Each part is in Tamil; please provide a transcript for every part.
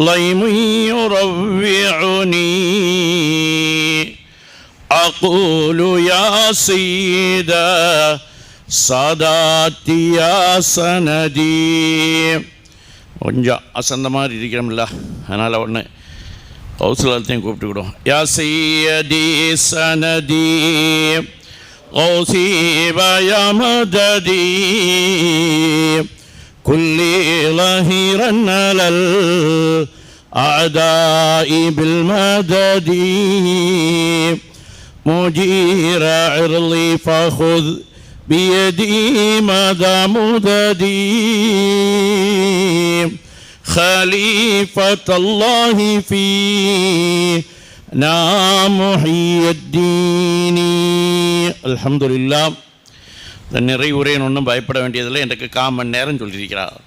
ضيم يروعني أقول يا سيدا சாதாத்தி சனதி கொஞ்சம் அசந்த மாதிரி இருக்கிறோம்ல அதனால் ஒன்று கௌசலத்தையும் கூப்பிட்டுக்கிடும் யா சையதி சனதி غوثي كلي ظهيرا على الأعداء بالمدد مجير عرضي فخذ بيدي مدى مددي خليفة الله في فينا محي الدين. الحمد لله. நிறைவுரைன்னு ஒன்றும் பயப்பட வேண்டியதில்லை. எனக்கு கால் மணி நேரம் சொல்லியிருக்கிறார்.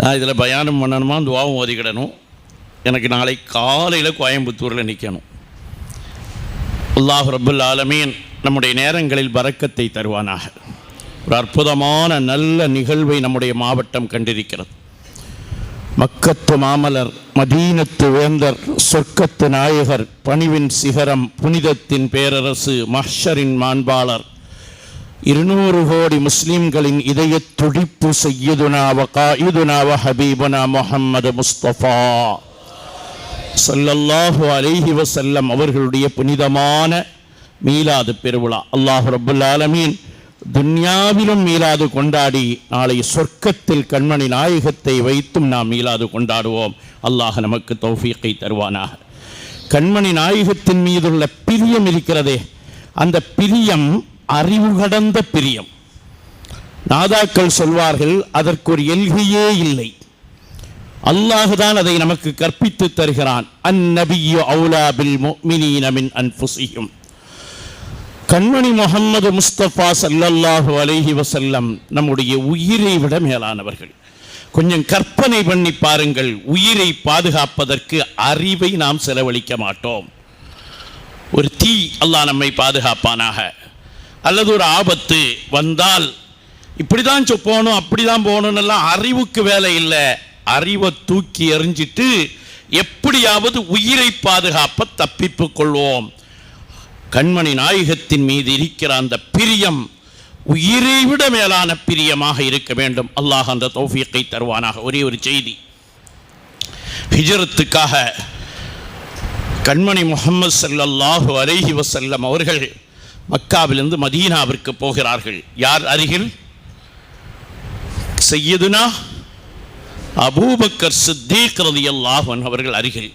நான் இதில் பயானம் பண்ணணுமா? துவாவும் ஒதுக்கிடணும் எனக்கு நாளை காலையில் கோயம்புத்தூரில் நிற்கணும் அல்லாஹ் ரபுல் ஆலமீன் நம்முடைய நேரங்களில் பறக்கத்தை தருவானாக. ஒரு அற்புதமான நல்ல நிகழ்வை நம்முடைய மாவட்டம் கண்டிருக்கிறது. மக்கத்து மாமலர் மதீனத்து வேந்தர் சொர்க்கத்து நாயகர் பணிவின் சிகரம் புனிதத்தின் பேரரசு மஹ்ஷரின் மாண்பாளர் இருநூறு கோடி முஸ்லிம்களின் இதய துடிப்பு செய்யுதுனா வகாயுதுனா வ ஹபீபுனா முஹம்மது முஸ்தபா. சல்லல்லாஹு அலைஹி வசல்லம் அவர்களுடைய புனிதமான மீலாது பெருவிழா. அல்லாஹு ரபுல் ஆலமீன் துன்யாவிலும் மீலாது கொண்டாடி நாளை சொர்க்கத்தில் கண்மணி நாயகத்தை வைத்தும் நாம் மீலாது கொண்டாடுவோம். அல்லாஹ் நமக்கு தௌஃபீக்கை தருவானாக. கண்மணி நாயகத்தின் மீதுள்ள பிரியம் இருக்கிறதே அந்த பிரியம் அறிவு கடந்த பிரியம். நாதாக்கள் சொல்வார்கள் அதற்கு ஒரு எல்கையே இல்லை. அல்லாஹ் தான் அதை நமக்கு கற்பித்து தருகிறான். அந்நபியு அவுலா பில் முஃமினீன மின் கண்மணி முகமது முஸ்தபா சல்லல்லாஹு அலஹி வசல்லம் நம்முடைய உயிரை விட மேலானவர்கள். கொஞ்சம் கற்பனை பண்ணி பாருங்கள் உயிரை பாதுகாப்பதற்கு அறிவை நாம் செலவழிக்க மாட்டோம். ஒரு தீ அல்லாஹ் நம்மை பாதுகாப்பானாக. அல்லது ஒரு ஆபத்து வந்தால் இப்படி தான் போகணும் அப்படி தான் போகணும்னெல்லாம் அறிவுக்கு வேலை இல்லை. அறிவை தூக்கி எறிஞ்சிட்டு எப்படியாவது உயிரை பாதுகாப்ப தப்பிப்பு கொள்வோம். கண்மணி நாயகத்தின் மீது இருக்கிற அந்த பிரியம் உயிரை விட மேலான பிரியமாக இருக்க வேண்டும். அல்லாஹ் அந்த தௌஃபீக்கை தருவானாக. ஒரே ஒரு செய்தி. ஹிஜரத்துக்காக கண்மணி முகமது சல்லாஹு அலஹி வசல்லம் அவர்கள் மக்காவிலிருந்து மதீனாவிற்கு போகிறார்கள். யார் அருகில்? செய்யதுனா அபூபக்கர் சித்தீக் ரலியல்லாஹு அவர்கள் அருகில்.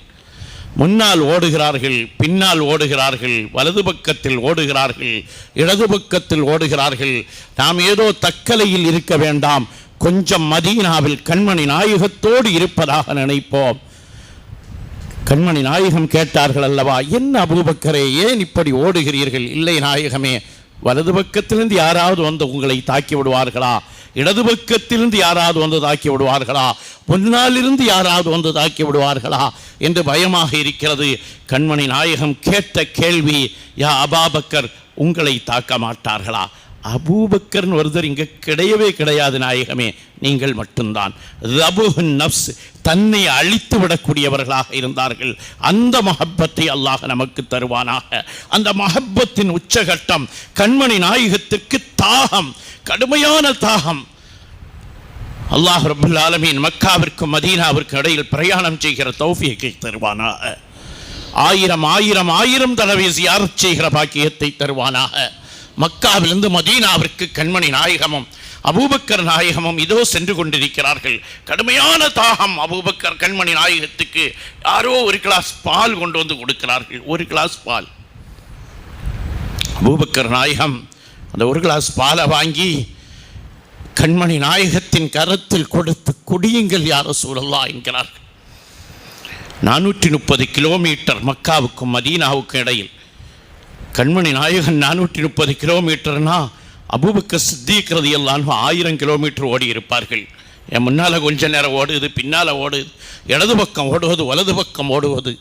முன்னால் ஓடுகிறார்கள் பின்னால் ஓடுகிறார்கள் வலது பக்கத்தில் ஓடுகிறார்கள் இடது பக்கத்தில் ஓடுகிறார்கள். நாம் ஏதோ தக்கலையில் இருக்க வேண்டாம். கொஞ்சம் மதீனாவில் கண்மணி நாயகத்தோடு இருப்பதாக நினைப்போம். கண்மணி நாயகம் கேட்டார்கள் அல்லவா? என்ன அபூபக்கரே ஏன் இப்படி ஓடுகிறீர்கள்? இல்லை நாயகமே வலது பக்கத்திலிருந்து யாராவது வந்து உங்களை தாக்கி விடுவார்களா? இடது பக்கத்திலிருந்து யாராவது வந்து தாக்கி விடுவார்களா? முன்னாலிருந்து யாராவது வந்து தாக்கி விடுவார்களா? என்று பயமாக இருக்கிறது கண்மணி நாயகம் கேட்ட கேள்வி யா அபாபக்கர் உங்களை தாக்க மாட்டார்களா? அபூபக்கர்னு ஒருத்தர் இங்கே கிடையவே கிடையாது நாயகமே. நீங்கள் மட்டும்தான். ரபுஹுன் நப்ஸ் தன்னை அழித்து விடக்கூடியவர்களாக இருந்தார்கள். அந்த மஹப்பத்தை அல்லாஹ் நமக்கு தருவானாக. அந்த மஹப்பத்தின் உச்சகட்டம் கண்மணி நாயகத்திற்கு தாகம் கடுமையான தாகம். அல்லாஹ் ரபுல் ஆலமீன் மக்காவிற்கும் மதீனாவிற்கும் இடையில் பிரயாணம் செய்கிற தௌஃபியத்தை தருவானாக. ஆயிரம் ஆயிரம் ஆயிரம் தடவை சியாரத் செய்கிற பாக்கியத்தை தருவானாக. மக்காவிலிருந்து மதீனாவிற்கு கண்மணி நாயகமும் அபூபக்கர் நாயகமும் இதோ சென்று கொண்டிருக்கிறார்கள். கடுமையான தாகம் அபூபக்கர் கண்மணி நாயகத்துக்கு யாரோ ஒரு கிளாஸ் பால் கொண்டு வந்து கொடுக்கிறார்கள். ஒரு கிளாஸ் பால். அபூபக்கர் நாயகம் அந்த ஒரு கிளாஸ் பாலை வாங்கி கண்மணி நாயகத்தின் கரத்தில் கொடுத்து குடியுங்கள் யார சூழலா என்கிறார்கள். நானூற்றி முப்பது கிலோமீட்டர் மக்காவுக்கும் மதீனாவுக்கும் இடையில் கண்மணி நாயகன் நானூற்றி முப்பது கிலோமீட்டர்னா அபுபக்க சித்திக்கிறது எல்லாம் ஆயிரம் கிலோமீட்டர் ஓடி இருப்பார்கள். என் முன்னால் கொஞ்ச நேரம் ஓடுது பின்னால் ஓடுது இடது பக்கம் ஓடுவது வலது பக்கம் ஓடுவது.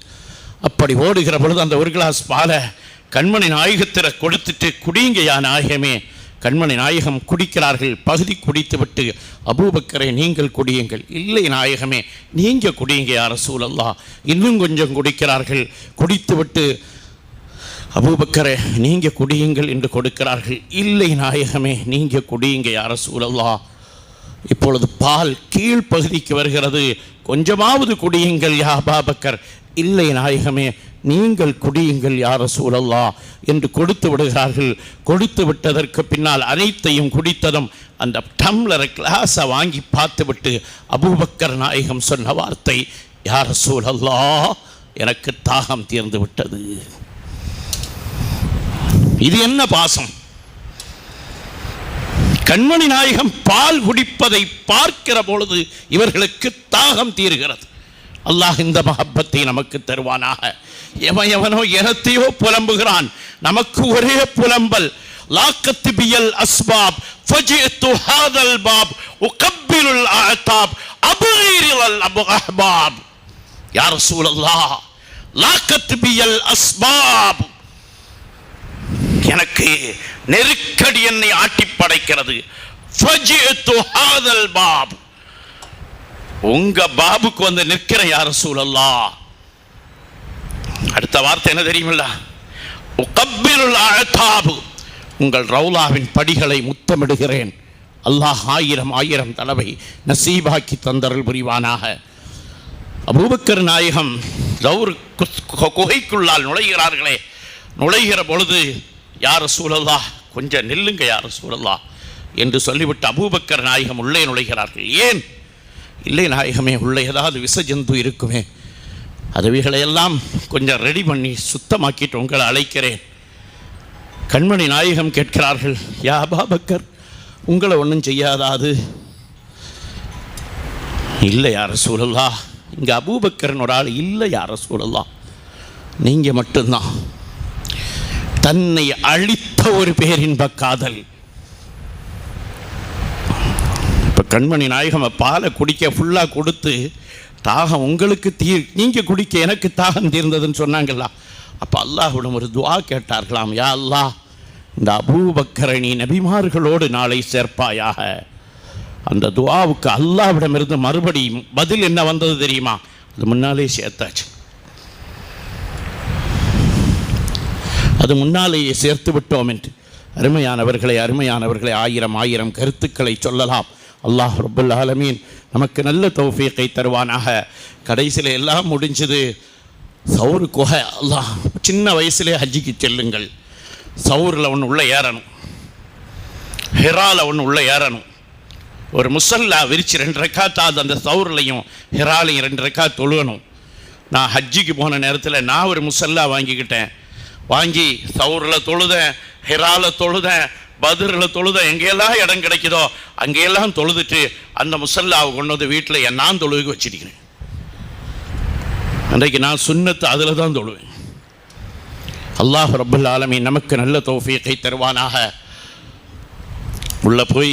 அப்படி ஓடுகிற பொழுது அந்த ஒரு கிளாஸ் பாலை கண்மணி நாயகத்திற கொடுத்துட்டு குடிங்கயா நாயகமே. கண்மணி நாயகம் குடிக்கிறார்கள். பகுதி குடித்துவிட்டு அபூபக்கரை நீங்கள் குடியுங்கள். இல்லை நாயகமே நீங்கள் குடியுங்க யார சூழல்லா இன்னும் கொஞ்சம் குடிக்கிறார்கள். குடித்துவிட்டு அபூபக்கரே நீங்கள் குடியுங்கள் என்று கொடுக்கிறார்கள். இல்லை நாயகமே நீங்கள் குடியுங்க யார சூழல்லா இப்பொழுது பால் கீழ்ப்பகுதிக்கு வருகிறது. கொஞ்சமாவது குடியுங்கள் யா அபாபக்கர். இல்லை நாயகமே நீங்கள் குடியுங்கள் யார சூழல்லா என்று கொடுத்து விடுகிறார்கள். கொடுத்து விட்டதற்கு பின்னால் அனைத்தையும் குடித்ததும் அந்த டம்ளரை கிளாஸை வாங்கி பார்த்துவிட்டு அபூபக்கர் நாயகம் சொன்ன வார்த்தை யார சூழல்லா எனக்கு தாகம் தீர்ந்து விட்டது. இது என்ன பாசம்? கண்மணி நாயகம் பால் குடிப்பதை பார்க்கிற பொழுது இவர்களுக்கு தாகம் தீர்கிறது. அல்லாஹ் இந்த மஹப்பத்தை நமக்கு தருவானாக. எவன் எவனோ எனத்தையோ புலம்புகிறான். நமக்கு ஒரே புலம்பல். லாக்கத்து பியல் அஸ்பாப் ஃபஜித்து ஹாதல் பாப் லாக்கத்து பியல் அஸ்பாப். எனக்கு நெருக்கடி என்னை ஆட்டி படைக்கிறது. பாபு. உங்க பாபுக்கு வந்து நிற்கிற யார சூழல்லா அடுத்த வார்த்தை என்ன தெரியுமில்ல? உகப்பிலுல் உங்கள் ரவுலாவின் படிகளை முத்தமிடுகிறேன். அல்லாஹ் ஆயிரம் ஆயிரம் தடவை நசீபாக்கி தந்தருள் புரிவானாக. அபூபக்கர் நாயகம் ரவுர் குகைக்குள்ளால் நுழைகிறார்களே. நுழைகிற பொழுது யார் சூழல்லா கொஞ்சம் நெல்லுங்க யார் சூழல்லா என்று சொல்லிவிட்டு அபூபக்கர் நாயகம் உள்ளே நுழைகிறார்கள். ஏன்? இல்லை நாயகமே உள்ளே ஏதாவது விசஜந்து இருக்குமே. அதுவைகளையெல்லாம் கொஞ்சம் ரெடி பண்ணி சுத்தமாக்கிட்டு உங்களை அழைக்கிறேன். கண்மணி நாயகம் கேட்கிறார்கள் யா அபாபக்கர் உங்களை ஒன்றும் செய்யாதாது? இல்லை யார சூழல்லா இங்கே அபூபக்கரன் ஒரு ஆள் இல்லை யார சூழல்லா நீங்கள் மட்டும்தான். தன்னை அழித்த ஒரு பேரின்ப காதல். இப்போ கண்மணி நாயகம் பாலை குடிக்க ஃபுல்லாக கொடுத்து தாகம் உங்களுக்கு தீர் நீங்கள் குடிக்க எனக்கு தாகம் தீர்ந்ததுன்னு சொன்னாங்களா அப்போ அல்லாஹுடன் ஒரு துவா கேட்டார்களாம் யா அல்லாஹ் இந்த அபூபக்கரணி நபிமார்களோடு நாளை சேர்ப்பாயாக. அந்த துவாவுக்கு அல்லாஹ்விடமிருந்து மறுபடியும் பதில் என்ன வந்தது தெரியுமா? அது முன்னாலே சேர்த்தாச்சு. அது முன்னாலேயே சேர்த்து விட்டோம் என்று அருமையானவர்களை அருமையானவர்களை ஆயிரம் ஆயிரம் கருத்துக்களை சொல்லலாம். அல்லாஹ் ரபுல் ஆலமீன் நமக்கு நல்ல தௌஃபீக்கை தருவானாக. கடைசியில் எல்லாம் முடிஞ்சது. சவுரு குகை அல்லாஹ் சின்ன வயசுலே ஹஜ்ஜிக்கு செல்லுங்கள். சவுரில் ஒன்று உள்ளே ஏறணும். ஹெரால ஒன்று உள்ளே ஏறணும். ஒரு முசல்லா விரித்து ரெண்டு ரெக்காத்தாவது அந்த சவுர்லையும் ஹெராலையும் ரெண்டு ரெக்கா தொழுகணும். நான் ஹஜ்ஜிக்கு போன நேரத்தில் நான் ஒரு முசல்லா வாங்கிக்கிட்டேன். வாங்கி சவுரில் தொழுதேன் ஹிரால தொழுதேன் பதிரில் தொழுதேன் எங்கெல்லாம் இடம் கிடைக்குதோ அங்கெல்லாம் தொழுதுட்டு அந்த முசல்லாவை கொண்டு வந்து வீட்டில் என் நான் தொழுவுக்கு வச்சிருக்கிறேன். அன்றைக்கு நான் சுண்ணத்து அதில் தான் தொழுவேன். அல்லாஹ் ரபுல் ஆலமி நமக்கு நல்ல தௌஃபீக்கை தருவானாக. உள்ளே போய்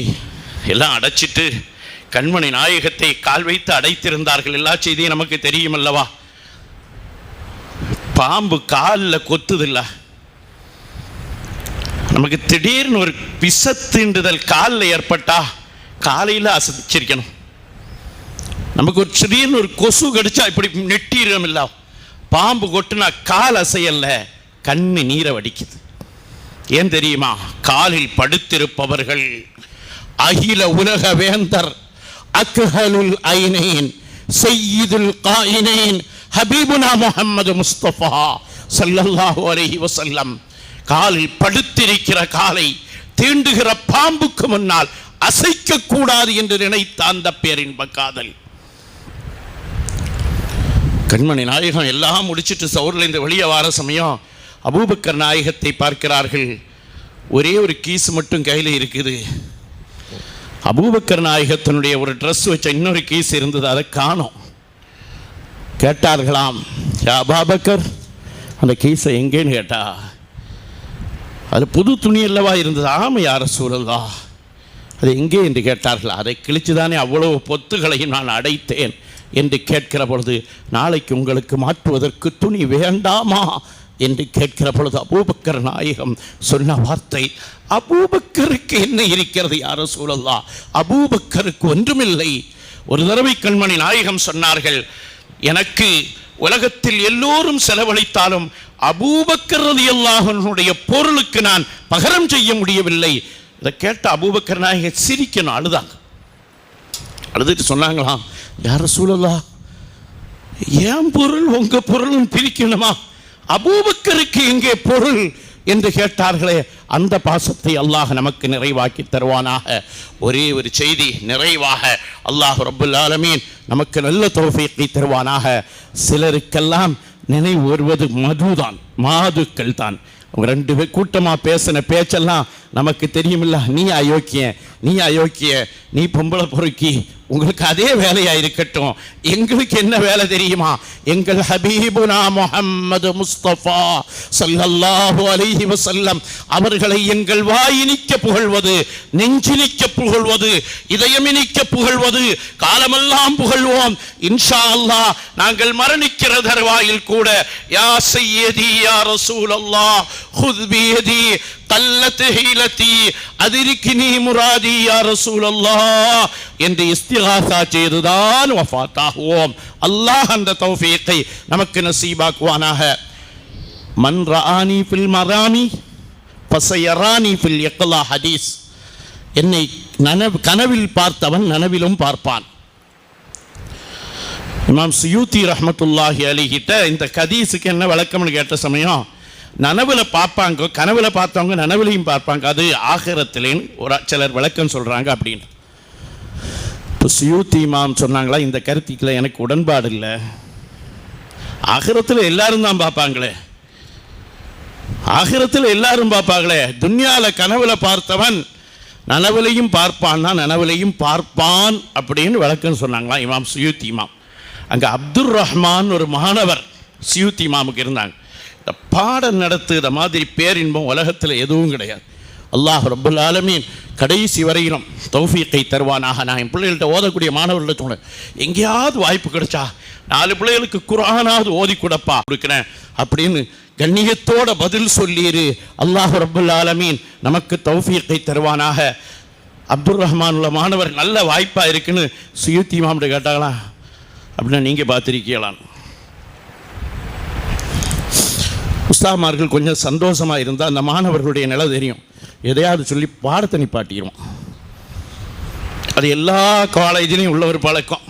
எல்லாம் அடைச்சிட்டு கண்மணி நாயகத்தை கால் வைத்து அடைத்திருந்தார்கள். எல்லா செய்தியும் நமக்கு தெரியும் அல்லவா? பாம்பு காலில் கொத்துதில்ல. நமக்கு திடீர்னு ஒரு பிச தீண்டுதல் காலில் ஏற்பட்டா காலையில் அசைச்சிருக்கணும் நமக்கு ஒரு திடீர்னு ஒரு கொசு கடிச்சா இப்படி நெட்டிரும் இல்ல பாம்பு கொட்டுனா கால் அசையல்ல கண்ணு நீரை வடிக்குது. ஏன் தெரியுமா? காலில் படுத்திருப்பவர்கள் அகில உலக வேந்தர் அக்ஹலுல் ஐனேன் செய்யுதுல் காயினேன் ஹபீபுனா முஹம்மது முஸ்தபா சல்லல்லாஹு அலஹி வசல்லம் காலில் படுத்திருக்கிற காலை தீண்டுகிற பாம்புக்கு முன்னால் அசைக்க கூடாது என்று நினைத்த அந்த பேரின்ப காதல் கண்மணி நாயகம் எல்லாம் முடிச்சிட்டு சவுரில் இந்த வெளியே வார சமயம் அபூபக்கர் நாயகத்தை பார்க்கிறார்கள். ஒரே ஒரு கீஸ் மட்டும் கையில் இருக்குது. அபூபக்கர் நாயகத்தினுடைய ஒரு ட்ரெஸ் வச்ச இன்னொரு கீஸ் இருந்தது அதை காணோம். கேட்டார்களாம். யா அபாபக்கர்? அந்த கீசை எங்கேன்னு கேட்டா அது புது துணி அல்லவா இருந்தது? ஆமாம் யார சூழலா அது எங்கே என்று கேட்டார்கள். அதை கிழிச்சு தானே அவ்வளவு பொத்துகளையும் நான் அடைத்தேன் என்று கேட்கிற பொழுது நாளைக்கு உங்களுக்கு மாற்றுவதற்கு துணி வேண்டாமா? என்று கேட்கிற பொழுது அபூபக்கர் நாயகம் சொன்ன வார்த்தை அபூபக்கருக்கு என்ன இருக்கிறது யார சூழல்லா அபூபக்கருக்கு ஒன்றுமில்லை. ஒரு தடவை கண்மணி நாயகம் சொன்னார்கள் எனக்கு உலகத்தில் எல்லோரும் செலவழித்தாலும் அபூபக்கர் ரலியல்லாஹுனுடைய பொருளுக்கு நான் பகரம் செய்ய முடியவில்லை. இதை கேட்ட அபூபக்கர் நாயக சிரிக்கணும் அழுதாங்க. அழுதுட்டு சொன்னாங்களாம் யார சூழலா என் பொருள் உங்க பொருளும் பிரிக்கணுமா? அபூபக்கருக்கு எங்கே பொருள் என்று கேட்டார்களே அந்த பாசத்தை அல்லாஹ் நமக்கு நிறைவாக்கி தருவானாக. ஒரே ஒரு செய்தி நிறைவாக அல்லாஹ் ரபுல் ஆலமீன் நமக்கு நல்ல தோஃபியத்தை தருவானாக. சிலருக்கெல்லாம் நினைவு வருவது மதுதான் மாதுக்கள் தான் அவங்க ரெண்டு பேர் கூட்டமாக பேசின பேச்செல்லாம் நமக்கு தெரியுமில்ல. நீ அயோக்கிய நீ அயோக்கிய நீ பொம்பளை பொறுக்கி உங்களுக்கு அதே வேலையாக இருக்கட்டும். எங்களுக்கு என்ன வேலை தெரியுமா? எங்கள் ஹபீபுனா முஹம்மது முஸ்தபா சல்லல்லாஹு அலிஹி வசல்லம் அவர்களை எங்கள் வாயினிக்க புகழ்வது நெஞ்சினிக்க புகழ்வது இதயமினிக்க புகழ்வது காலமெல்லாம் புகழ்வோம். இன்ஷா அல்லாஹ் நாங்கள் மரணிக்கிற தருவாயில் கூட யா செய்யதி யா ரசூலல்லாஹ் خذ என்று இஸ்திகாசா செய்துதான் வஃத்தாகுவோம். அல்லாஹ் அந்த தௌஃபீக்கை நமக்கு நசீபாக்குவானாக. மன் ராணி ஃபில் மராமி பசயரானி ஃபில் எக்கலா ஹதீஸ். என்னை நனவு கனவில் பார்த்தவன் நனவிலும் பார்ப்பான். இமாம் சுயூத்தி ரஹமத்துல்லாஹி அலிகிட்ட இந்த கதீஸுக்கு என்ன வழக்கம்னு கேட்ட சமயம் நனவுல பார்ப்பாங்க கனவுல பார்த்தவங்க நனவுலையும் பார்ப்பாங்க. அது ஆகிரத்திலேன்னு ஒரு சிலர் விளக்கம் சொல்றாங்க அப்படின்னு. இப்போ சுயூத்தி சொன்னாங்களா இந்த கருத்துக்கில் எனக்கு உடன்பாடு இல்லை. ஆகரத்தில் எல்லாரும் தான் பார்ப்பாங்களே. ஆகரத்தில் எல்லாரும் பார்ப்பாங்களே. துன்யாவில் கனவுல பார்த்தவன் நனவுலையும் பார்ப்பான்னா நனவுலையும் பார்ப்பான் அப்படின்னு விளக்கம் சொன்னாங்களாம் இமாம் சுயூத்தி இமாம். அங்கே அப்துல் ரஹ்மான் ஒரு மாணவர் சியூத்தி இமாமுக்கு இருந்தாங்க. இந்த பாடம் நடத்துகிற மாதிரி பேரின்பம் உலகத்தில் எதுவும் கிடையாது. அல்லாஹ் ரபுல் ஆலமீன் கடைசி வரையிலும் தௌஃபீக்கை தருவானாக. நான் என் பிள்ளைகள்கிட்ட ஓதக்கூடிய மாணவர்கள்ட்ட தோணும் எங்கேயாவது வாய்ப்பு கிடைச்சா நாலு பிள்ளைகளுக்கு குரானாவது ஓதி கொடுப்பா கொடுக்குறேன் அப்படின்னு கண்ணியத்தோட பதில் சொல்லிடு அல்லாஹ் ரபுல் ஆலமீன் நமக்கு தௌஃபீக்கை தருவானாக. அப்துல் ரஹ்மான் உள்ள மாணவர் நல்ல வாய்ப்பாக இருக்குன்னு சுயுத்தி மாமிட்ட கேட்டாங்களா? அப்படின்னா நீங்கள் பார்த்துருக்கீங்களான்னு உஸ்தாமார்கள் கொஞ்சம் சந்தோஷமாக இருந்தால் அந்த மாணவர்களுடைய நிலை தெரியும். எதையாவது சொல்லி பாடத்தை நிப்பாட்டிடுவோம். அது எல்லா காலேஜிலையும் உள்ள ஒரு பழக்கம்.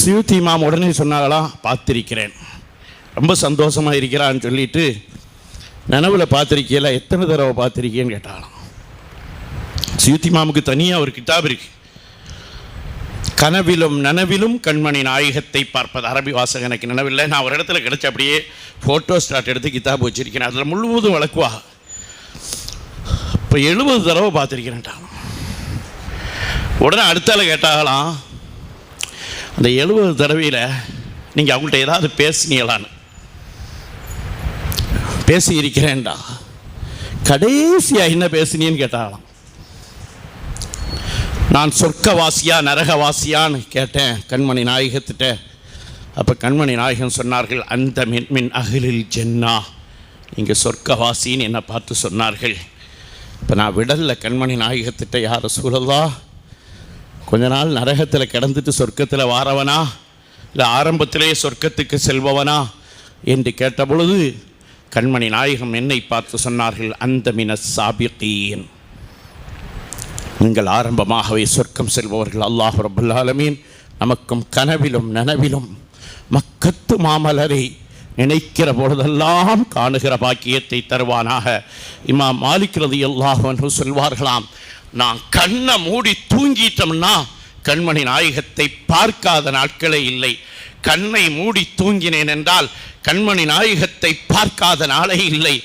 சிவத்தி மாம் உடனே சொன்னாங்களாம் பார்த்திருக்கிறேன். ரொம்ப சந்தோஷமாக இருக்கிறான்னு சொல்லிட்டு நனவில் பார்த்துருக்கியல எத்தனை தடவை பார்த்துருக்கேன்னு கேட்டாலாம் சியூத்தி மாமுக்கு தனியாக ஒரு கிட்டாப் இருக்குது கனவிலும் நனவிலும் கண்மணி நாயகத்தை பார்ப்பது அரபி வாசகம் எனக்கு நினைவில்லை. நான் ஒரு இடத்துல கிடைச்ச அப்படியே ஃபோட்டோ ஸ்டார்ட் எடுத்து கிதாப் வச்சிருக்கிறேன். அதில் முழுவதும் வழக்குவா இப்போ எழுபது தடவை பார்த்துருக்கிறேன்டா. உடனே அடுத்தால கேட்டாகலாம். அந்த எழுபது தடவையில் நீங்கள் அவங்கள்ட்ட ஏதாவது பேசுனீங்களான்னு. பேசி இருக்கிறேன்டா கடைசியாக என்ன பேசுனீன்னு கேட்டாகலாம். நான் சொர்க்கவாசியா நரகவாசியான்னு கேட்டேன். கண்மணி நாயகத்திட்ட. அப்போ கண்மணி நாயகம் சொன்னார்கள் அந்த மின் மின் அகிலில் ஜென்னா. நீங்கள் சொர்க்கவாசின்னு என்னை பார்த்து சொன்னார்கள். இப்போ நான் விடலில் கண்மணி நாயகத்திட்ட யார் சூழலா கொஞ்ச நாள் நரகத்தில் கிடந்துட்டு சொர்க்கத்தில் வாரவனா? இல்லை ஆரம்பத்திலேயே சொர்க்கத்துக்கு செல்பவனா? என்று கேட்டபொழுது கண்மணி நாயகம் என்னை பார்த்து சொன்னார்கள் அந்த மின சாபிகீன். நீங்கள் ஆரம்பமாகவே சொர்க்கம் செல்பவர்கள். அல்லாஹ் ரபுல்லாலமீன் நமக்கும் கனவிலும் நனவிலும் மக்கத்து மாமலரை நினைக்கிற பொழுதெல்லாம் காணுகிற பாக்கியத்தை தருவானாக. இம்மா மாலிக்கிறது ரதி சொல்வார்களாம் நான் கண்ணை மூடி தூங்கிட்டோம்னா கண்மணி நாயகத்தை பார்க்காத நாட்களே இல்லை. கண்ணை மூடி தூங்கினேன் என்றால் கண்மணி நாயகத்தை பார்க்காத நாளே இல்லை.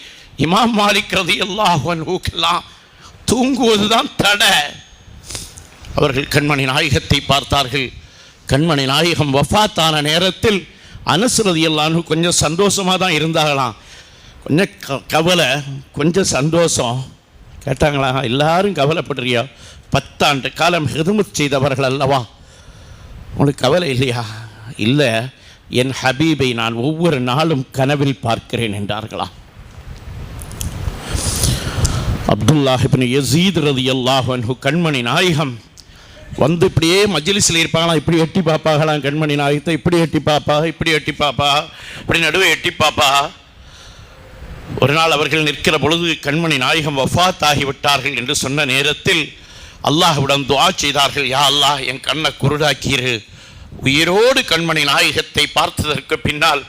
இமாம் மாலிக்கிறது ரதி ஊக்கெல்லாம் தூங்குவதுதான் தடை. அவர்கள் கண்மணி நாயகத்தை பார்த்தார்கள். கண்மணி நாயகம் வஃபாத்தான நேரத்தில் அனுசரதி எல்லாம் கொஞ்சம் சந்தோஷமாக தான் இருந்தாங்களாம் கொஞ்சம் க- கவலை கொஞ்சம் சந்தோஷம். கேட்டாங்களா எல்லாரும் கவலைப்படுறியா? பத்தாண்டு காலம் ஹிதுமத் செய்தவர்கள் அல்லவா? உங்களுக்கு கவலை இல்லையா? இல்லை. என் ஹபீபை நான் ஒவ்வொரு நாளும் கனவில் பார்க்கிறேன் என்றார்களாம். அப்துல்லாஹிபின் யசீத் ரதி அல்லாஹு கண்மணி நாயகம். வந்து இப்படியே மஜ்லிஸில் இருப்பாங்களாம் இப்படி எட்டி பார்ப்பாங்களாம் கண்மணி நாயகத்தை இப்படி எட்டி பாப்பா இப்படி எட்டி பாப்பா இப்படி நடுவே எட்டி பாப்பா ஒரு நாள் அவர்கள் நிற்கிற பொழுது கண்மணி நாயகம் வஃபாத் ஆகிவிட்டார்கள் என்று சொன்ன நேரத்தில் அல்லாஹ்விடம் துவா செய்தார்கள். யா அல்லாஹ் என் கண்ணை குருடாக்கிரு உயிரோடு கண்மணி நாயகத்தை பார்த்ததற்கு பின்னால்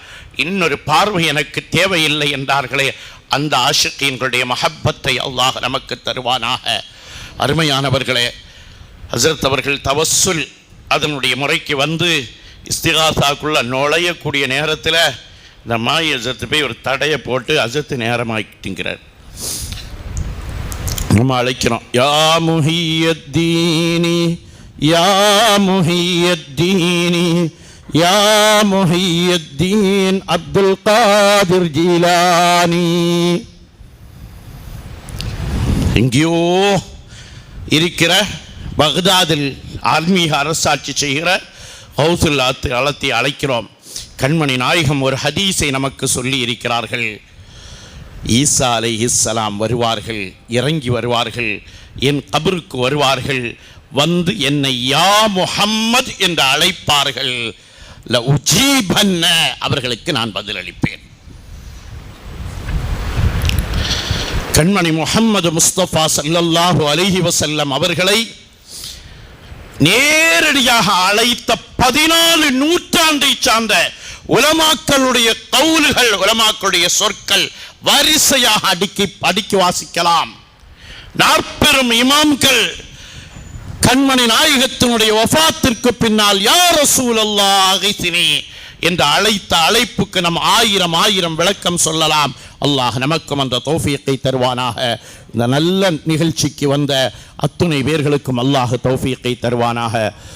இன்னொரு பார்வை எனக்கு தேவையில்லை என்றார்களே அந்த ஆஷிகீன்களுடைய மஹப்பத்தை அல்லாஹ் நமக்கு தருவானாக. அருமையானவர்களே ஹசரத் அவர்கள் தவசுல் அதனுடைய முறைக்கு வந்து இஸ்திகாசாக்குள்ள நுழையக்கூடிய நேரத்தில் இந்த மாய் அஜத்து போய் ஒரு தடையை போட்டு அஜத்து நேரமாக்கிட்டுங்கிறார். நம்ம அழைக்கிறோம். யா முஹியத்தீனி யா முஹியத்தீனி யா الدين அப்துல் القادر جيلاني எங்கேயோ இருக்கிற பக்தாதில் ஆன்மீக அரசாட்சி செய்கிற ஹவுசுல்லாத்து அழத்தை அழைக்கிறோம். கண்மணி நாயகம் ஒரு ஹதீஸை நமக்கு சொல்லி இருக்கிறார்கள். ஈசா அலை இஸ்லாம் வருவார்கள் இறங்கி வருவார்கள் என் கபருக்கு வருவார்கள் வந்து என்னை யா முஹம்மத் என்று அழைப்பார்கள். ல உஜீபன்ன அவர்களுக்கு நான் பதிலளிப்பேன் கண்மணி முகம்மது முஸ்தபா ஸல்லல்லாஹு அலிஹி வசல்லம் அவர்களை நேரடியாக அழைத்த பதினாலு நூற்றாண்டை சார்ந்த உலமாக்களுடைய கவுல்கள் உலமாக்களுடைய சொற்கள் வரிசையாக அடுக்கி அடுக்கி வாசிக்கலாம். நாற்பெரும் இமாம்கள் கண்மணி நாயகத்தினுடைய ஒஃபாத்திற்கு பின்னால் யார் ரசூலல்லாஹ் அகைத்தினி என்று அழைத்த அழைப்புக்கு நம் ஆயிரம் ஆயிரம் விளக்கம் சொல்லலாம். அல்லாஹ் நமக்கும் அந்த தௌஃபியத்தை தருவானாக. இந்த நல்ல நிகழ்ச்சிக்கு வந்த அத்துணை பேர்களுக்கும் அல்லாஹ் தௌஃபியத்தை தருவானாக.